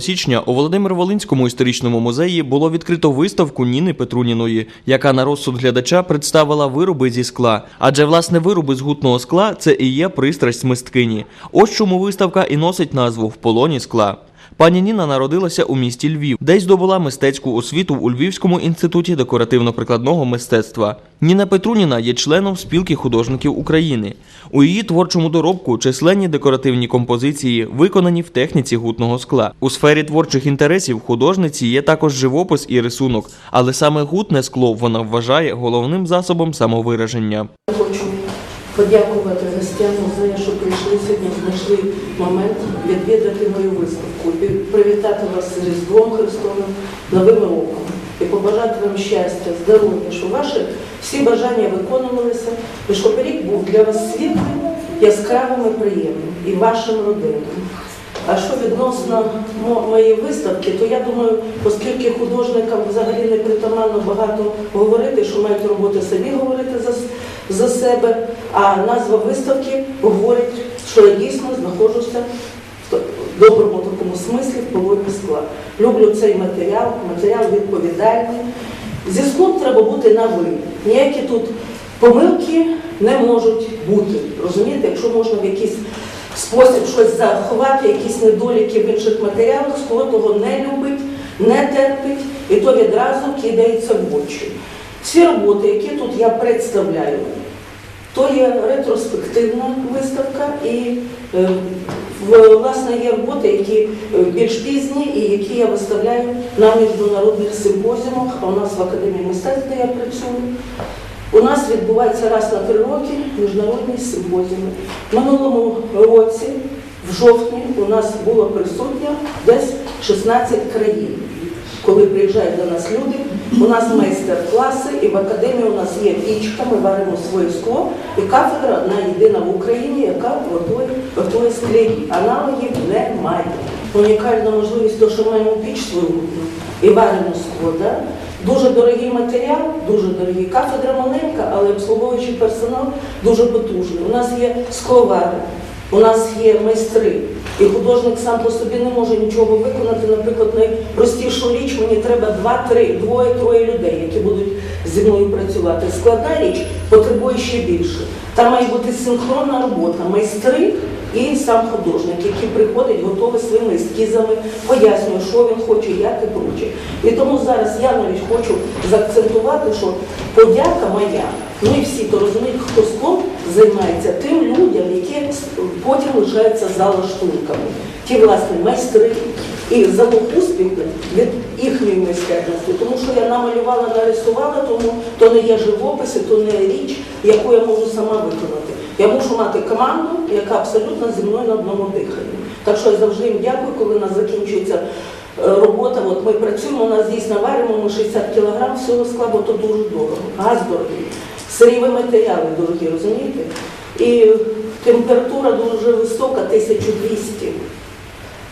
січня у Володимир-Волинському історичному музеї було відкрито виставку Ніни Петруніної, яка на розсуд глядача представила вироби зі скла. Адже власне вироби з гутного скла це і є пристрасть мисткині. Ось чому виставка і носить назву в полоні скла. Пані Ніна народилася у місті Львів, де й здобула мистецьку освіту у Львівському інституті декоративно-прикладного мистецтва. Ніна Петруніна є членом спілки художників України. У її творчому доробку численні декоративні композиції, виконані в техніці гутного скла. У сфері творчих інтересів художниці є також живопис і рисунок, але саме гутне скло вона вважає головним засобом самовираження. Подякувати гостям музею, що прийшли сьогодні, знайшли момент відвідати мою виставку, привітати вас з Різдвом Христовим, Новим роком і побажати вам щастя, здоров'я, щоб ваші всі бажання виконувалися, і щоб рік був для вас світлим, яскравим і приємним, і вашим родинам. А що відносно моєї виставки, то я думаю, оскільки художникам взагалі не притаманно багато говорити, що мають роботи самі говорити за, за себе, а назва виставки говорить, що я дійсно знаходжуся в доброму такому смислі в полоні скла. Люблю цей матеріал, матеріал відповідальний. Зі склом треба бути на ви. Ніякі тут помилки не можуть бути. Розумієте, якщо можна в якийсь спосіб щось заховати, якісь недоліки в інших матеріалах, скло того не любить, не терпить, і то відразу кидається в очі. Всі роботи, які тут я представляю, то є ретроспективна виставка і е, власне є роботи, які е, більш пізні і які я виставляю на міжнародних симпозіумах, а у нас в Академії мистецтв, де я працюю. У нас відбувається раз на три роки міжнародні симпозіуми. Минулому році, в жовтні, у нас було присутньо десь 16 країн. Коли приїжджають до нас люди, у нас майстер-класи, і в академії у нас є пічка, ми варимо своє скло, і кафедра одна єдина в Україні, яка готує, готує скляні. Аналогів немає. Унікальна можливість, то, що маємо піч свою і варимо скло. Да? Дуже дорогий матеріал, дуже дорогий. Кафедра маленька, але обслуговуючий персонал дуже потужний. У нас є скловари, у нас є майстри. І художник сам по собі не може нічого виконати. Наприклад, найпростішу річ мені треба два-три, двоє-троє людей, які будуть зі мною працювати. Складна річ потребує ще більше. Там має бути синхронна робота. Майстри і сам художник, який приходить, готовий своїми ескізами, пояснює, що він хоче, як і проче. І тому зараз я навіть хочу заакцентувати, що подяка моя, ну і всі то розуміють, хто склом займається тим потім лишаються за лаштунками. Ті власне майстри. І залог успіху від їхньої майстерності, тому що я намалювала, нарисувала, тому то не є живопис, то не річ, яку я можу сама виконати. Я мушу мати команду, яка абсолютно зі мною на одному диханні. Так що я завжди їм дякую, коли у нас закінчується е, робота. От ми працюємо, у нас дійсно варимо, ми 60 кг всього скла, бо то дуже дорого. Газ дорогий, сиріві матеріали дорогі, розумієте? І температура дуже висока, 1200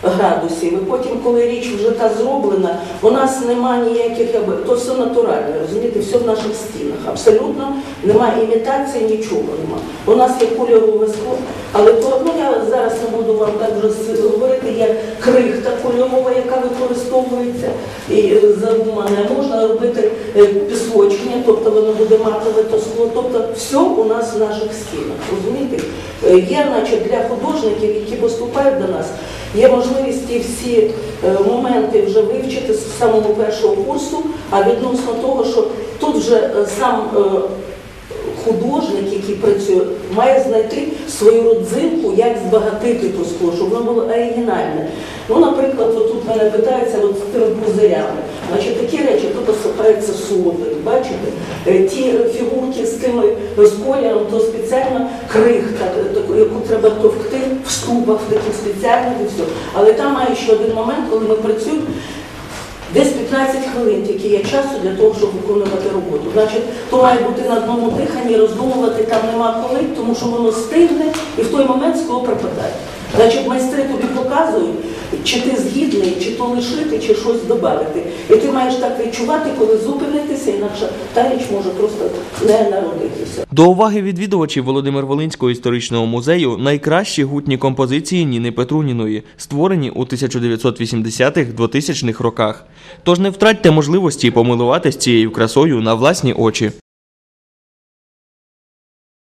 градусів. І потім, коли річ вже та зроблена, у нас нема ніяких, то все натуральне, розумієте, все в наших стінах. Абсолютно немає імітації, нічого нема. У нас є кольорове скло, але то, ну я зараз не буду вам так вже говорити, є крихта кольорова, яка використовується і е, задумане. Можна робити е, матове то скло, тобто все у нас в наших стінах. Розумієте? Е, Є, наче для художників, які поступають до нас, є можливість всі е, моменти вже вивчити з самого першого курсу, а відносно того, що тут вже е, сам художник, який працює, має знайти свою родзинку, як збагатити ту скло, щоб воно було оригінальне. Ну, наприклад, от тут мене питаються от з тими пузирями. Значить, такі речі тут осипаються содою, бачите? Е, Ті фігурки з тими з кольором, то спеціально крихта, е, таку, яку треба товкти в ступах, в таких спеціальних і все. Але там має ще один момент, коли ми працюємо. Десь 15 хвилин тільки є часу для того, щоб виконувати роботу. Значить, то має бути на одному диханні, роздумувати там нема коли, тому що воно стигне і в той момент скло припадає. Значить, майстри тобі показують, чи ти згідний, чи то лишити, чи щось додати. І ти маєш так відчувати, коли зупинитися, інакше та річ може просто не народитися. До уваги відвідувачів Володимир Волинського історичного музею найкращі гутні композиції Ніни Петруніної, створені у 1980-2000-х роках. Тож не втратьте можливості помилуватись цією красою на власні очі.